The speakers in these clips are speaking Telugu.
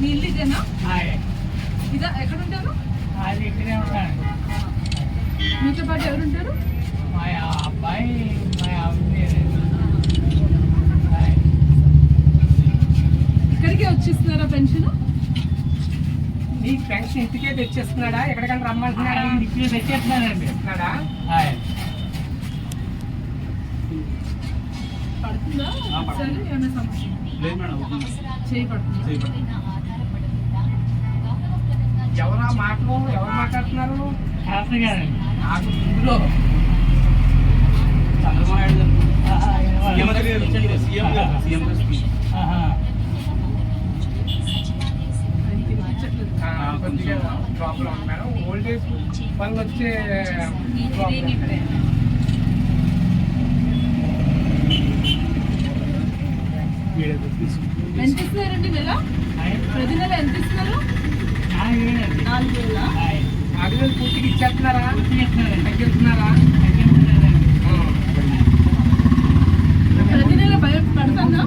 మీ ఇల్లు ఇదేనా హాయ్ ఇదా ఎక్కడ ఉంటారు మీతో పాటు ఎవరు ఉంటారు మా అబ్బాయి ఇక్కడికే వచ్చిస్తున్నారా పెన్షన్? నీ పెన్షన్ ఇంటికే తెచ్చేస్తున్నాడా? ఎక్కడికైనా రమ్మంటున్నాడా? ఇప్పుడు తెచ్చేస్తున్నానండి ఇస్తున్నాడా హాయ్. పడుతుందా. ఒకసారి ఏమైనా సమస్య? లేదు మేడం అవుతుంది. చేయి పడుతుందా చేయబడి ఎవరా మాటలు? ఎవరు మాట్లాడుతున్నారు? శాస్త్రి గారండి నాకు ఇందులో చంద్రబాబు సీఎం కొద్దిగా ప్రాబ్లం ఉంది మేడం ఓల్డేజ్ వల్ల వచ్చే ప్రాబ్లం ఎంత ఇస్తున్నారండి ప్రతి నెల ఎంత ఇస్తున్నారు? నాలుగు వేల హాయ్. అడిగి పూర్తిగా ఇచ్చేస్తున్నారా. తగ్గిస్తున్నారా. ప్రతి నెల పడుతుందా.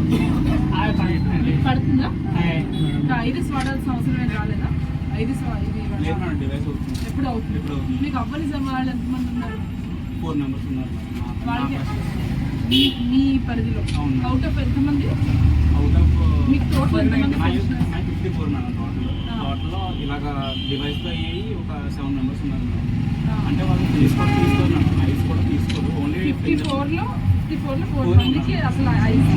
పడుతుందా ఐరిస్ వాడాల్సిన అవసరం ఏం రాలేదా ఐరిస్ ఎప్పుడు అవుతుంది మీకు అవ్వని వాళ్ళు ఎంతమంది ఉన్నారు ఫోర్ మెంబర్స్ ఉన్నారు వాళ్ళకి. మీ మీ పరిధిలో. అవుట్ ఆఫ్ ఎంతమంది అవుట్ ఆఫ్ మీకు total ఎంతమంది పెన్షనర్స్? ఫిఫ్టీ ఫోర్ మేడం టోటల్లో ఇలాగ డివైస్తో అయ్యి ఒక సెవెన్ మెంబర్స్ ఉన్నారు మేడం. అంటే వాళ్ళు తీసుకోవడం తీసుకోరు ఐస్ కూడా తీసుకోరు. ఓన్లీ ఫిఫ్టీ ఫోర్లో ఫిఫ్టీ ఫోర్లో ఫోర్ మందికి అసలు ఐస్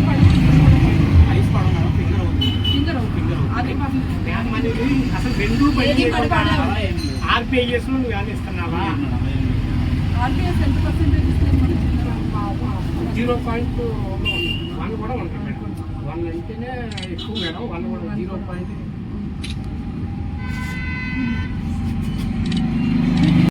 ఐస్ పడడం మేడం ఫింగర్ అవుతుంది ఫింగర్ అవుతుంది Finger అవుతుంది. అసలు రెండు. ఆర్పిఐఎస్ నువ్వు కానీ ఇస్తున్నావా. ఆర్బీఎస్ ఎంత పర్సెంటేజ్? జీరో పాయింట్ వన్ కూడా ఉంటుంది మేడం. వన్ అంటేనే ఎక్కువ మేడం. వన్ కూడా జీరో పాయింట్